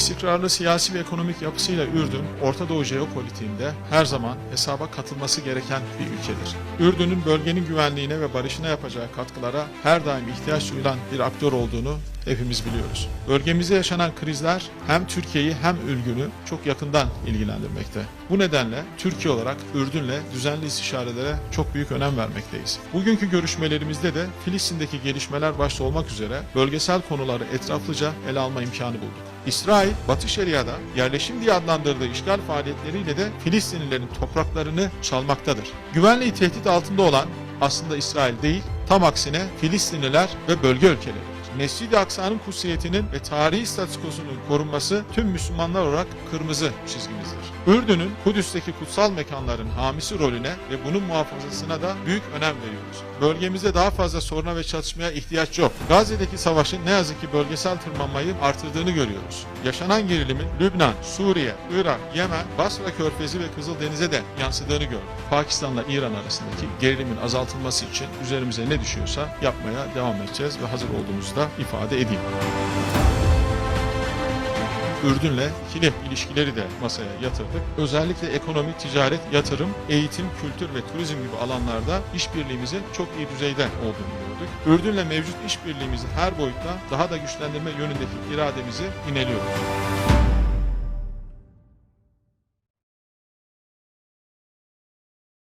İstikrarlı siyasi ve ekonomik yapısıyla Ürdün, Orta Doğu jeopolitiğinde her zaman hesaba katılması gereken bir ülkedir. Ürdün'ün bölgenin güvenliğine ve barışına yapacağı katkılara her daim ihtiyaç duyulan bir aktör olduğunu hepimiz biliyoruz. Bölgemizde yaşanan krizler hem Türkiye'yi hem Ülgün'ü çok yakından ilgilendirmekte. Bu nedenle Türkiye olarak Ürdün'le düzenli istişarelere çok büyük önem vermekteyiz. Bugünkü görüşmelerimizde de Filistin'deki gelişmeler başta olmak üzere bölgesel konuları etraflıca ele alma imkanı bulduk. İsrail, Batı Şeria'da yerleşim diye adlandırdığı işgal faaliyetleriyle de Filistinlilerin topraklarını çalmaktadır. Güvenliği tehdit altında olan aslında İsrail değil, tam aksine Filistinliler ve bölge ülkeleri. Mescid-i Aksa'nın kutsiyetinin ve tarihi statükosunun korunması tüm Müslümanlar olarak kırmızı çizgimizdir. Ürdün'ün Kudüs'teki kutsal mekanların hamisi rolüne ve bunun muhafazasına da büyük önem veriyoruz. Bölgemizde daha fazla soruna ve çatışmaya ihtiyaç yok. Gazze'deki savaşın ne yazık ki bölgesel tırmanmayı artırdığını görüyoruz. Yaşanan gerilimin Lübnan, Suriye, Irak, Yemen, Basra Körfezi ve Kızıldeniz'e de yansıdığını gördük. Pakistan'la İran arasındaki gerilimin azaltılması için üzerimize ne düşüyorsa yapmaya devam edeceğiz ve hazır olduğumuzda ifade edeyim. Ürdün'le ikili ilişkileri de masaya yatırdık. Özellikle ekonomi, ticaret, yatırım, eğitim, kültür ve turizm gibi alanlarda işbirliğimizin çok iyi düzeyde olduğunu gördük. Ürdün'le mevcut işbirliğimizi her boyutta daha da güçlendirme yönündeki irademizi ineliyoruz.